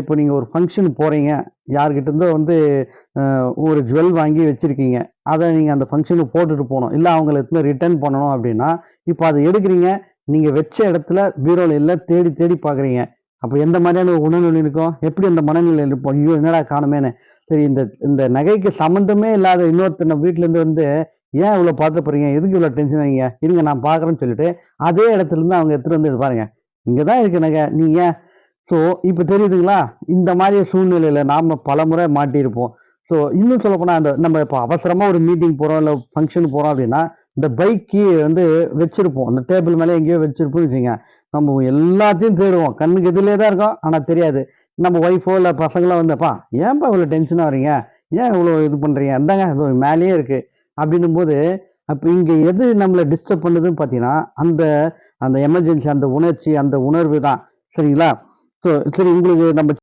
இப்போ நீங்கள் ஒரு ஃபங்க்ஷனுக்கு போகிறீங்க யார்கிட்ட இருந்தோ வந்து ஒரு ஜுவல் வாங்கி வச்சுருக்கீங்க. அதை நீங்கள் அந்த ஃபங்க்ஷனுக்கு போட்டுட்டு போகணும். இல்லை அவங்கள எடுத்துன்னு ரிட்டர்ன் பண்ணணும் அப்படின்னா இப்போ அதை எடுக்கிறீங்க நீங்கள் வச்ச இடத்துல பீரோவில் இல்லை தேடி தேடி பார்க்குறீங்க. அப்போ எந்த மாதிரியான உணர்நிலை இருக்கும்? எப்படி அந்த மனநிலை இருப்போம்? ஐயோ என்னடா காணுமேனு சரி இந்த இந்த நகைக்கு சம்மந்தமே இல்லாத இன்னொருத்தனை வீட்டிலேருந்து வந்து ஏன் இவ்வளோ பார்த்து போகிறீங்க எதுக்கு இவ்வளோ டென்ஷன் ஆகிங்க இருங்க நான் பார்க்குறேன்னு சொல்லிட்டு அதே இடத்துலேருந்து அவங்க எடுத்துகிட்டு வந்து பாருங்கள் இங்கே தான் இருக்கு நகை. நீங்கள் ஸோ இப்போ தெரியுதுங்களா? இந்த மாதிரி சூழ்நிலையில் நாம் பல முறை மாட்டியிருப்போம். ஸோ இன்னும் சொல்லப்போனால் அந்த நம்ம இப்போ அவசரமாக ஒரு மீட்டிங் போகிறோம் இல்லை ஃபங்க்ஷன் போகிறோம் அப்படின்னா இந்த பைக் கீ வந்து வச்சிருப்போம். அந்த டேபிள் மேலே எங்கேயோ வச்சுருப்போம்னு வச்சுங்க நம்ம எல்லாத்தையும் தேடுவோம். கண்ணுக்கு எதிலே தான் இருக்கும் ஆனால் தெரியாது. நம்ம ஒய்ஃபோ இல்லை பசங்களாம் வந்தப்பா ஏன்ப்பா இவ்வளோ டென்ஷனாக வரீங்க ஏன் இவ்வளோ இது பண்ணுறீங்க இந்தாங்க அது மேலேயே இருக்குது அப்படின்னும் போது அப்போ இங்கே எது நம்மளை டிஸ்டர்ப் பண்ணுதுன்னு பார்த்தீங்கன்னா அந்த அந்த எமர்ஜென்சி அந்த உணர்ச்சி அந்த உணர்வு தான். சரிங்களா? சரி உங்களுக்கு நம்ம